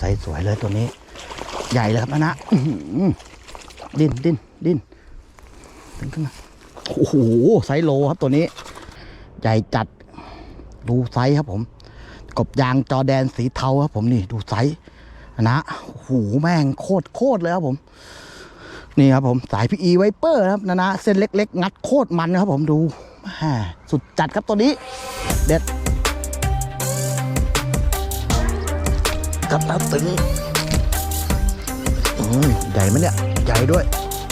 ไซส์สวยเลยตัวนี้ ใหญ่เลยครับนะนะดิ้นดิ้นดิ้นดึงขึ้นมาโอ้โหไซส์โลครับตัวนี้ ใหญ่จัดดูไซส์ครับผม กบยางจอแดนสีเทาครับผมนี่ดูไซส์นะโอ้โหแม่งโคตรโคตรเลยครับผม นี่ครับผมสายพีอีไวเปอร์ครับนะนะเส้นเล็ก ๆ งัดโคตรมันครับผมดูสุดจัดครับตัวนี้ เด็ด กับแล้วตึงอืมใหญ่ไหมเนี่ย ใหญ่ด้วย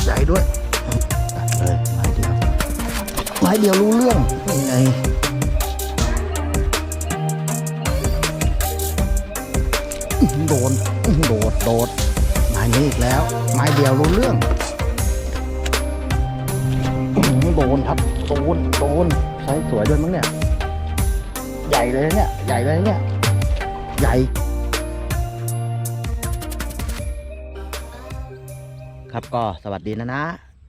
ใหญ่ด้วยอืมตัดเลยไม้เดียว ไม้เดียวรู้เรื่องยังไงอื้อหือโดนอื้อหือโดดโดดไม้นี้อีกแล้ว ไม้เดียวรู้เรื่องอื้อหือโดนครับโดนโดนใช้สวยด้วยมั้งเนี่ย ใหญ่เลยเนี่ย ใหญ่เลยเนี่ย ใหญ่ ครับก็สวัสดีนะนะ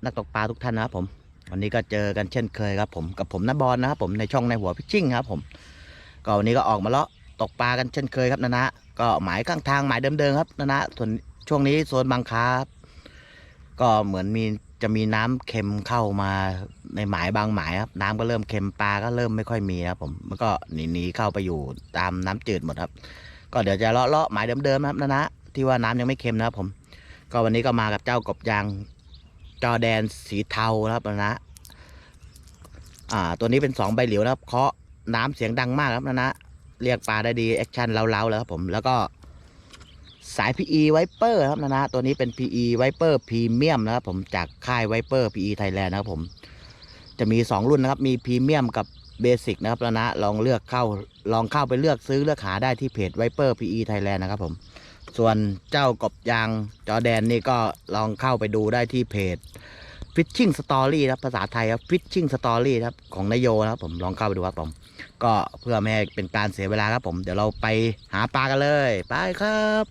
นักตกปลาทุกท่านนะครับผม วันนี้ก็เจอกันเช่นเคยครับผมกับผมนบอลนะครับผมในช่องในหัวพิชชิ่งครับผมก็วันนี้ก็ออกมาเลาะตกปลากันเช่นเคยครับนะนะ ก็หมายข้างทางหมายเดิมๆครับนะนะส่วนช่วงนี้โซนบางคาครับก็เหมือนมีจะมีน้ำเค็มเข้ามาในหมายบางหมายครับน้ำก็เริ่มเค็มปลาก็เริ่มไม่ค่อยมีครับผมมันก็หนีหนีเข้าไปอยู่ตามน้ำจืดหมดครับ ก็เดี๋ยวจะเลาะเลาะหมายเดิมๆนะครับนะนะที่ว่าน้ำยังไม่เค็มนะครับผม ก็วันนี้ก็มากับเจ้ากบยางจอแดนสีเทาครับนะอ่าตัวนี้เป็นสองใบเหลียวนะครับเคาะน้ำเสียงดังมากครับนะนะเรียกปลาได้ดีแอคชั่นเล้าๆแล้วครับผมแล้วก็สาย PE Viper ครับนะนะตัวนี้เป็น PE Viper Premium นะครับผมจากค่าย Viper PE Thailand นะครับผมจะมี 2 รุ่นนะครับมี Premium กับ Basic นะครับนะนะลองเลือกเข้าลองเข้าไปเลือกซื้อเลือกหาได้ที่เพจ Viper PE Thailand นะครับผม ส่วนเจ้ากบยางจอแดนนี่ก็ลองเข้าไปดูได้ที่เพจ Fishing Story ครับภาษาไทยครับ Fishing Story ครับของนายโยนะครับผมลองเข้าไปดูครับผม ก็เพื่อไม่ให้เป็นการเสียเวลาครับผม เดี๋ยวเราไปหาปลากันเลย ไปครับ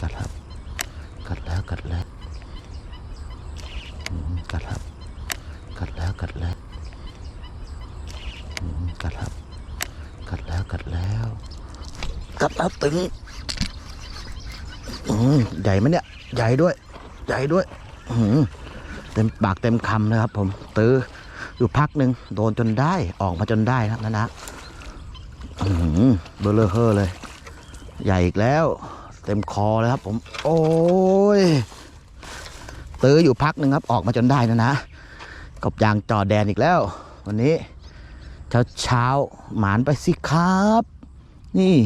กัดครับ กัดแล้วกัดแล้วอืมกัดครับ กัดแล้วกัดแล้วอืมกัดครับ กัดแล้วกัดแล้ว กัด แล้วตึงอืมใหญ่ไหมเนี่ย ใหญ่ด้วย ใหญ่ด้วย อืมเต็มปากเต็มคำเลยครับ ผมตื้ออยู่พักหนึ่งโดนจนได้ออกมาจนได้ครับนะนะอืมเบลเลอร์เฮอร์เลย ใหญ่อีกแล้ว เต็มคอเลยครับ ผม โอ้ยตื้ออยู่พักหนึ่งครับออกมาจนได้นะนะกบยางจอแดนอีกแล้ว วันนี้เช้าเช้าหมานไปสิครับ นี่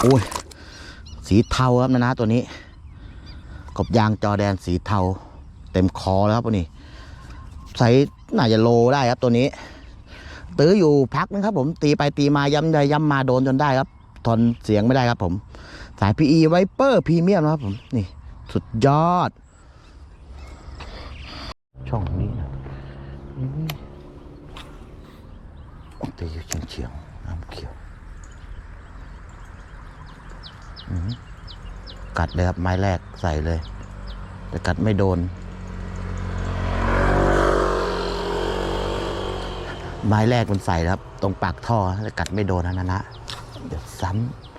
โอ้ย สีเทาครับนะนะตัวนี้ กบยางจอแดนสีเทา เต็มคอแล้วครับตัวนี้ใส่น่าจะโลได้ครับตัวนี้ ตื้ออยู่พักนึงครับ ผมตีไปตีมาย้ำไปย้ำมาโดนจนได้ครับ ทนเสียงไม่ได้ครับผม สาย PE Viper Premium นะครับผมนี่ สุดยอด ช่องนี้นะนี่ตีอยู่เฉียงๆน้ำเขียวอื้อหือ กัดเลยครับ ไม้แรกใส่เลย แต่กัดไม่โดน ไม้แรกมันใส่แล้วครับ ตรงปากท่อแล้วกัดไม่โดนนะนะนะเดี๋ยวซ้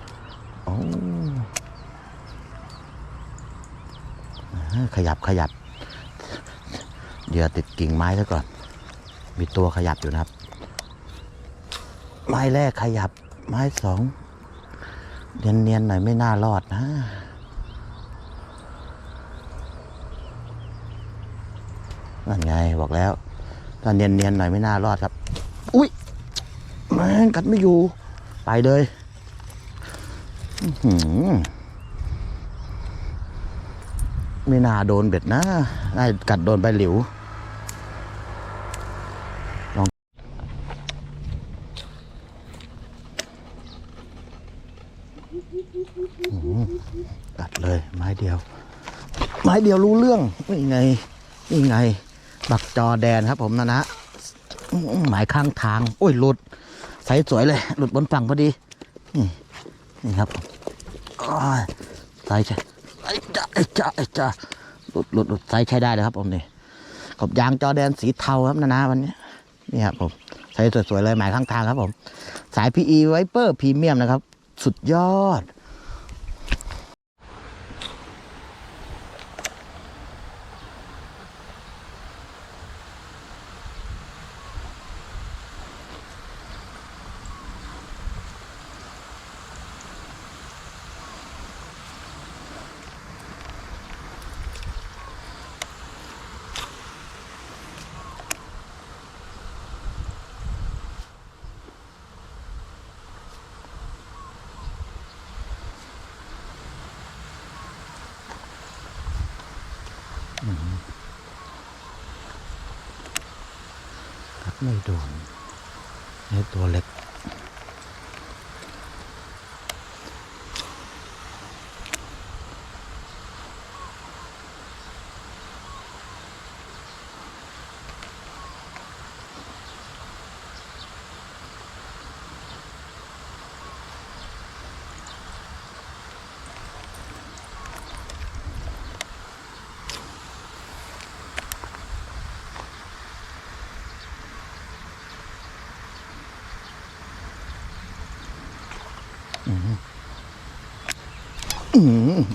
ำโอ้ขยับขยับเดี๋ยวติดกิ่งไม้ซะก่อน มีตัวขยับอยู่นะครับ ไม้แรกขยับ ไม้สอง เนียนๆหน่อยไม่น่ารอดนะนั่นไงบอกแล้วถ้าเนียนๆหน่อยไม่น่ารอดครับ อุ้ยแม่งกัดไม่อยู่ ไปเลยไม่น่าโดนเบ็ดนะน่าจะกัดโดนใบหลิว ลอง อื้อหือกัด เลยไม้เดียว ไม้เดียวรู้เรื่องนี่ไงนี่ไง บักจอแดนครับผมนะนะหมายข้างทาง โอ้ยหลุดใสสวยเลย หลุดบนฝั่งพอดีนี่นี่ครับผมอ้ายใสใช่ไอ้จ้าไอ้จ้าไอ้จ้าหลุดหลุดหลุดใสใช้ได้เลยครับผมนี่ขอบยางจอแดนสีเทาครับนะนะวันนี้นี่ครับผมใสสวยๆเลยหมายข้างทางครับผม สาย PE Viper พรีเมียมนะครับ สุดยอด ครับ ไม่โดนในตัวเล็ก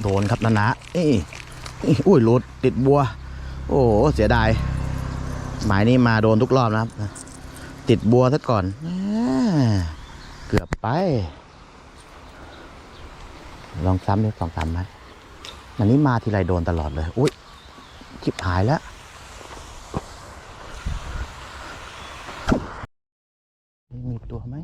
โดนครับนะนะอุ้ยหลุดติดบัว โอ้เสียดายหมายนี้มาโดนทุกรอบนะครับ ติดบัวซะก่อน เกือบไป ลองซ้ำดิสองสามไหมอันนี้มาทีไรโดนตลอดเลย อุ้ยชิบหายแล้วมีตัวไหม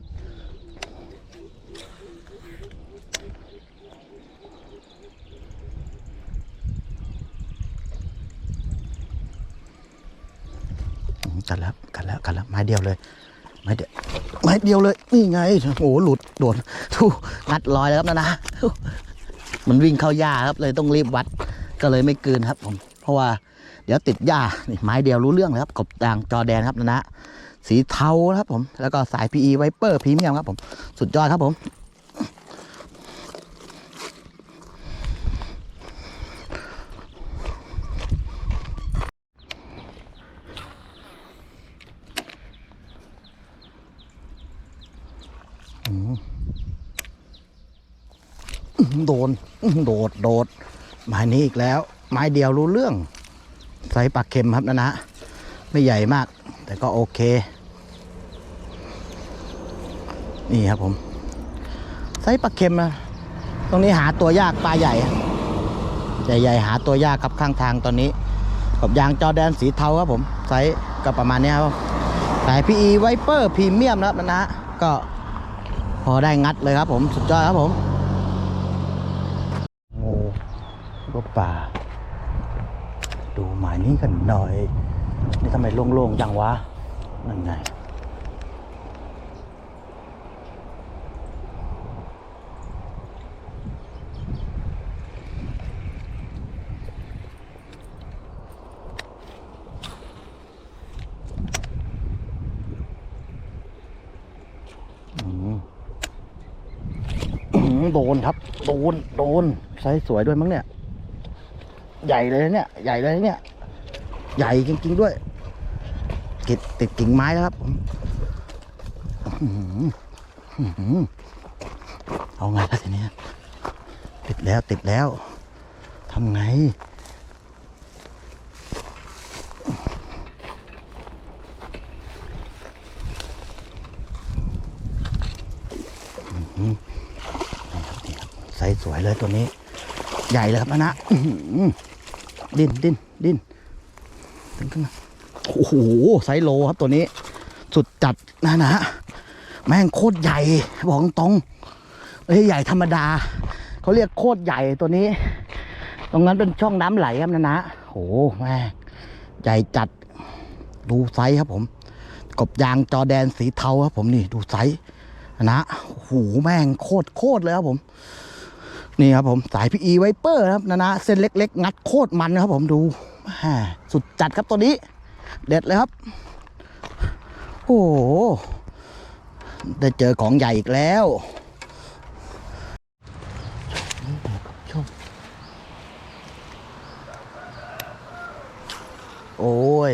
อืมกัดแล้วกัดแล้วกัดแล้วไม้เดียวเลยไม้เดียวไม้เดียวเลยนี่ไงโอ้โหหลุดโดนทูงัดลอยแล้วครับนะนะมันวิ่งเข้าหญ้าครับเลยต้องรีบวัดก็เลยไม่เกลืนครับผมเพราะว่าเดี๋ยวติดหญ้านี่ไม้เดียวรู้เรื่องเลยครับกบด่างจอแดนครับนะนะสีเทาครับผมแล้วก็สาย PE Viper พรีเมียมครับผมสุดยอดครับผม โดน โดดโดดไม้นี้อีกแล้ว ไม้เดียวรู้เรื่อง ใส่ปลาเค็มครับนะนะ ไม่ใหญ่มาก แต่ก็โอเค นี่ครับผมไซส์ปลาเค็มนะตรงนี้หาตัวยากปลาใหญ่ใหญ่ๆหาตัวยากครับข้างทางตอนนี้กับยางจอแดนสีเทาครับผมไซส์ก็ประมาณนี้ครับสาย PE Viper พรีเมียมนะครับนะนะก็พอได้งัดเลยครับผม สุดยอดครับผม งู กป่า ดูหมายนี้กันหน่อย นี่ทำไมโล่งๆจังวะ นั่นไงโดนครับ โดน โดนไซส์สวยด้วยมั้งเนี่ย ใหญ่เลยนะเนี่ย ใหญ่เลยนะเนี่ย ใหญ่จริง ๆ ด้วยติดติดกิ่งไม้แล้วครับผมอื้อหืออื้อหือเอาไงล่ะทีนี้ติดแล้วติดแล้วทำไงนี่ครับนี่ครับไซส์สวยเลยตัวนี้ ใหญ่เลยครับนะนะ ดิ้นดิ้นดิ้นดึงขึ้นมาโอ้โหไซโลครับตัวนี้ สุดจัดนะนะแม่งโคตรใหญ่บอกตรงๆไม่ใช่ใหญ่ธรรมดาเขาเรียกโคตรใหญ่ตัวนี้ ตรงนั้นเป็นช่องน้ำไหลครับนะนะโอ้โหแม่งใหญ่จัดดูไซส์ครับผม กบยางจอแดนสีเทาครับผมนี่ดูไซส์นะโอ้โหแม่งโคตรโคตรเลยครับผม นี่ครับผมสายพีอีไวเปอร์ครับนะนะเส้นเล็ก ๆ งัดโคตรมันนะครับผมดูสุดจัดครับตัวนี้ เด็ดเลยครับ โอ้ได้เจอของใหญ่อีกแล้วชมโอ้ย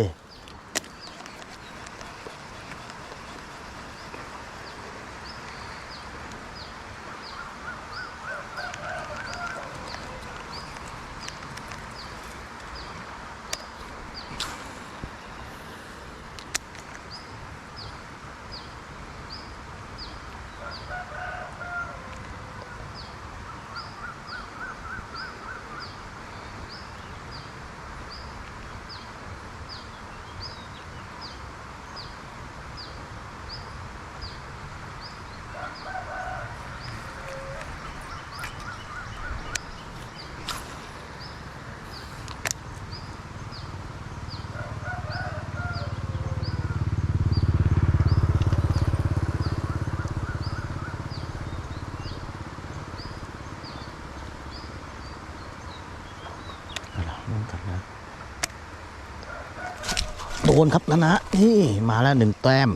โด นครับนะนะนี่มาแล้วหนึ่งแต้ม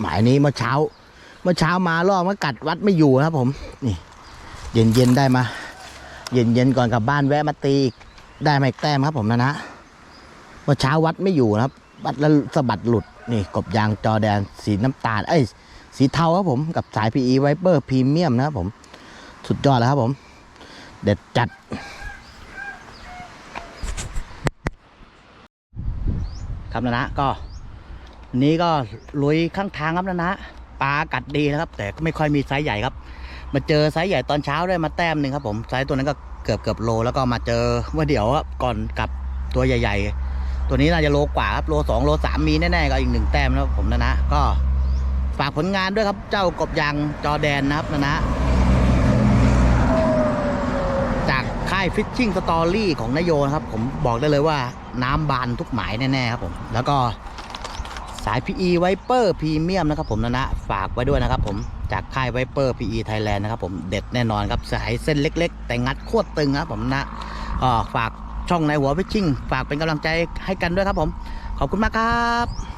หมายนี้เมื่อเช้า เมื่อเช้ามารอมากัดวัดไม่อยู่ครับ ผม นี่ เย็นเย็นได้มา เย็นเย็นก่อนกลับบ้านแวะมาตีได้มาอีกแต้มครับ ผมนะนะเมื่อเช้าวัดไม่อยู่ครับ วัดแล้วสะบัดหลุดนี่กบยางจอแดนสีน้ำตาล เอ้ยสีเทาครับผมกับสาย PE Viper Premium นะครับผม สุดยอดแล้วครับผม เด็ดจัด ครับนะนะก็นี้ก็ลุยข้างทางครับนะนะปลากัดดีนะครับ แต่ก็ไม่ค่อยมีไซส์ใหญ่ครับ มาเจอไซส์ใหญ่ตอนเช้าได้มาแต้มหนึ่งครับผมไซส์ตัวนั้นก็เกือบเกือบโลแล้วก็มาเจอเมื่อเดี๋ยวครับก่อนกลับตัวใหญ่ ๆ ตัวนี้น่าจะโลกว่าครับโลสองโลสามมีแน่ๆก็อีกหนึ่งแต้มนะครับผมนะนะก็ฝากผลงานด้วยครับเจ้ากบยางจอแดนนะครับนะนะ จากค่าย ฟิชชิ่งสตอรี่ของนายโยนะครับ ผมบอกได้เลยว่าน้ำบานทุกหมายแน่ๆครับผม แล้วก็สาย PE Viper Premium นะครับผมนะนะฝากไว้ด้วยนะครับผมจากค่าย Viper PE Thailand นะครับผมเด็ดแน่นอนครับสายเส้นเล็ก ๆ แต่งัดโคตรตึงครับผมนะก็ฝากช่องในหัวฟิชชิ่งฝากเป็นกำลังใจให้กันด้วยครับผม ขอบคุณมากครับ